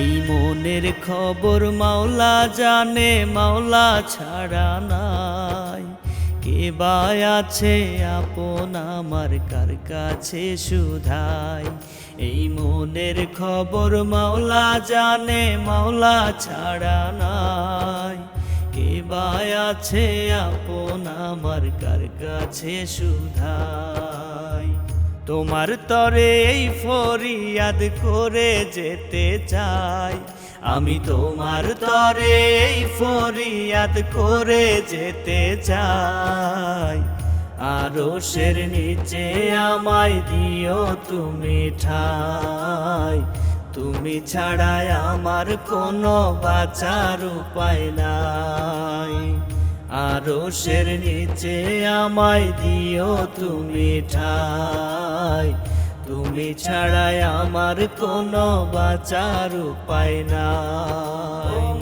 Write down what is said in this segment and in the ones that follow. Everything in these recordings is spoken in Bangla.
মনের খবর মাওলা জানে, মাওলা ছাড়া নাই। কে বা আছে আপন আমার, কার কাছে সুধাই? এই মনের খবর মাওলা জানে, মাওলা ছাড়া নাই। কে বা আছে আপন আমার, কার কাছে সুধাই? তোমার তরে এই ফরিয়াদ করে যেতে চাই। আমি তোমার তরে এই ফরিয়াদ করে যেতে চাই। আরও সের নিচে আমায় দিও তুমি ঠাই। তুমি ছাড়াই আমার কোনো বাঁচার উপায় নাই। আরও সের নিচে আমায় দিও তুমি ঠাই। তুমি ছাড়াই আমার কোনো বাঁচার উপায় রে।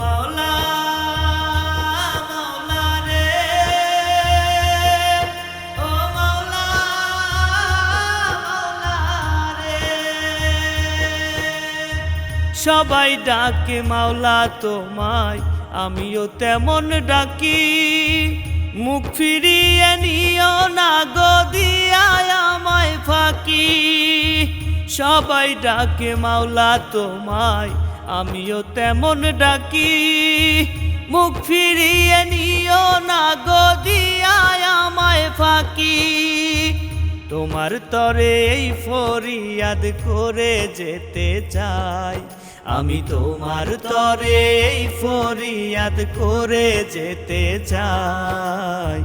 সবাই ডাকে মাওলা তোমায়। আমিও তেমন ডাকি, মুখ ফিরিয়ে নিও না গো, দিয়ায় আমায় ফাঁকি। সবাই ডাকে, মাওলা তোমায়, আমিও তেমন ডাকি, মুখ ফিরিয়ে নিও না গো, দিয়ায় আমায় ফাঁকি। তোমার তরে এই ফরিয়াদ করে যেতে চাই। আমি তোমার তরে এই ফরিয়াদ করে যেতে চাই।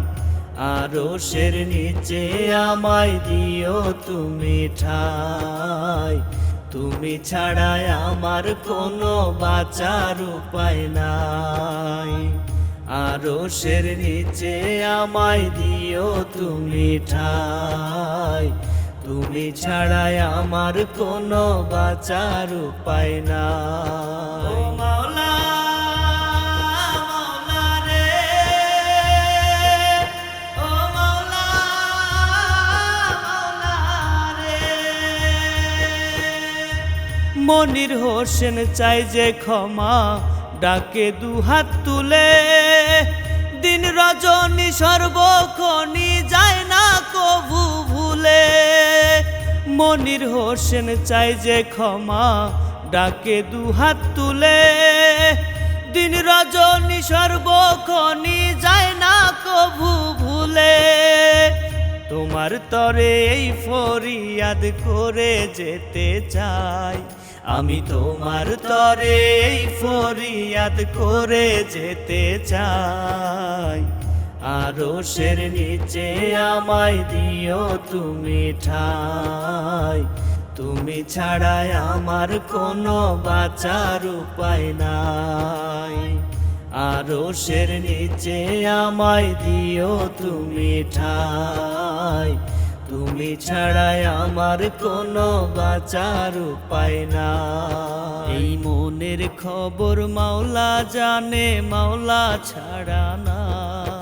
আরও সের নিচে আমায় দিও তুমি ঠাই। তুমি ছাড়াই আমার কোনো বাঁচার উপায় নাই। আরও সের নিচে আমায় দিও তুমি ঠাই। তুমি ছাড়াই আমার কোনো বাঁচার উপায় রে। মনির হোসেন চাই যে ক্ষমা, ডাকে দুহাত তুলে। দিন রজনী সর্বক্ষণি যায় মনির হোসেন চাই যে ক্ষমা, ডাকে দুহাত তুলে। দিন রজনী সর্বক্ষণি যায় না কভু ভুলে। তোমার তরে এই ফরিয়াদ করে যেতে চাই। আমি তোমার তরে এই ফরিয়াদ করে যেতে চাই। আরও সের নিচে আমায় দিও তুমি ঠাই। তুমি ছাড়াই আমার কোনো বাঁচার উপায় নাই। আরও সের নিচে আমায় দিও তুমি ঠাই। তুমি ছাড়াই আমার কোনো বাঁচার উপায় না এই মনের খবর মাওলা জানে, মাওলা ছাড়া নাই।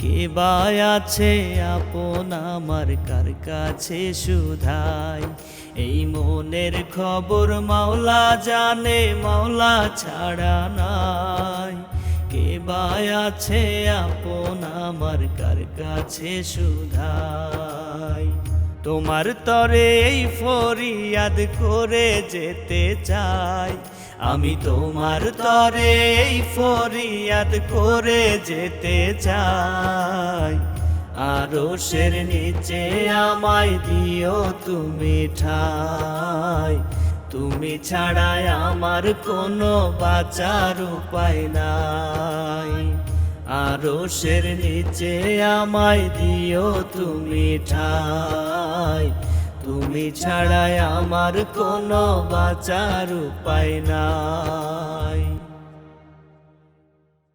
কে বা আছে আপন আমার কার কাছে সুধাই? এই মনের খবর মাওলা জানে, মাওলা ছাড়া নাই। কে বা আছে আপন আমার কার কাছে সুধাই? তোমার তরে এই ফরিয়াদ করে যেতে চাই। আমি তোমার তরে এই ফরিয়াদ করে যেতে চাই। আরও সের নিচে আমায় দিও তুমি ঠাই। তুমি ছাড়াই আমার কোনো বাঁচার উপায় নাই। আরও সের নিচে আমায় দিও তুমি ঠাই। তুমি ছাড়াই আমার কোনো বাঁচার উপায় নাই।